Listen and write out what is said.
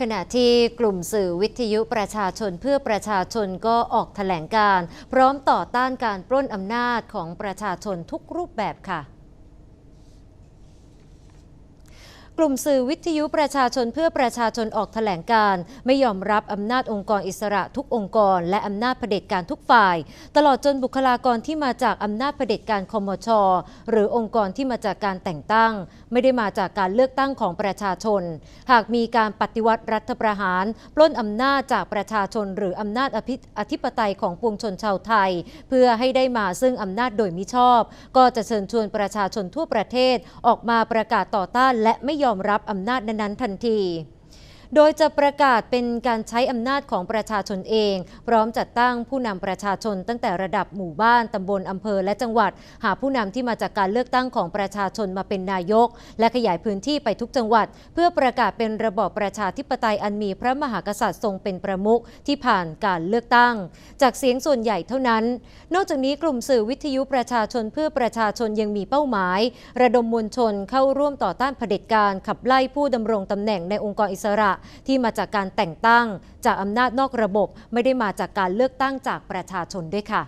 ขณะที่กลุ่มสื่อวิทยุประชาชนเพื่อประชาชนก็ออกแถลงการ พร้อมต่อต้านการปล้นอำนาจของประชาชนทุกรูปแบบค่ะ กลุ่มสื่อวิทยุประชาชนเพื่อประชาชนออกแถลงการ์ไม่ยอมรับอำนาจองค์กรอิสระทุกองค์กร และอำนาจเผด็จการทุกฝ่าย ตลอดจนบุคลากรที่มาจากอำนาจเผด็จการคมช หรือองค์กรที่มาจากการแต่งตั้ง ไม่ได้มาจากการเลือกตั้งของประชาชน หากมีการปฏิวัติรัฐประหาร ปล้นอำนาจจากประชาชน หรืออำนาจอภิอธิปไตยของปวงชนชาวไทย เพื่อให้ได้มาซึ่งอำนาจโดยมิชอบ ก็จะเชิญชวนประชาชนทั่วประเทศออกมาประกาศต่อต้านและไม่ยอมรับอำนาจนั้นๆทันที โดยจะประกาศเป็นการใช้อำนาจของประชาชนเอง พร้อมจัดตั้งผู้นำประชาชนตั้งแต่ระดับหมู่บ้านตำบลอำเภอและจังหวัด หาผู้นำที่มาจากการเลือกตั้งของประชาชนมาเป็นนายก และขยายพื้นที่ไปทุกจังหวัด เพื่อประกาศเป็นระบอบประชาธิปไตยอันมีพระมหากษัตริย์ทรงเป็นประมุขที่ผ่านการเลือกตั้ง จากเสียงส่วนใหญ่เท่านั้น นอกจากนี้กลุ่มสื่อวิทยุประชาชนเพื่อประชาชนยังมีเป้าหมาย ระดมมวลชนเข้าร่วมต่อต้านเผด็จการขับไล่ผู้ดำรงตำแหน่งในองค์กรอิสระที่มาจากการแต่งตั้งจากอำนาจนอกระบบไม่ได้มาจากการเลือกตั้งจากประชาชนด้วยค่ะ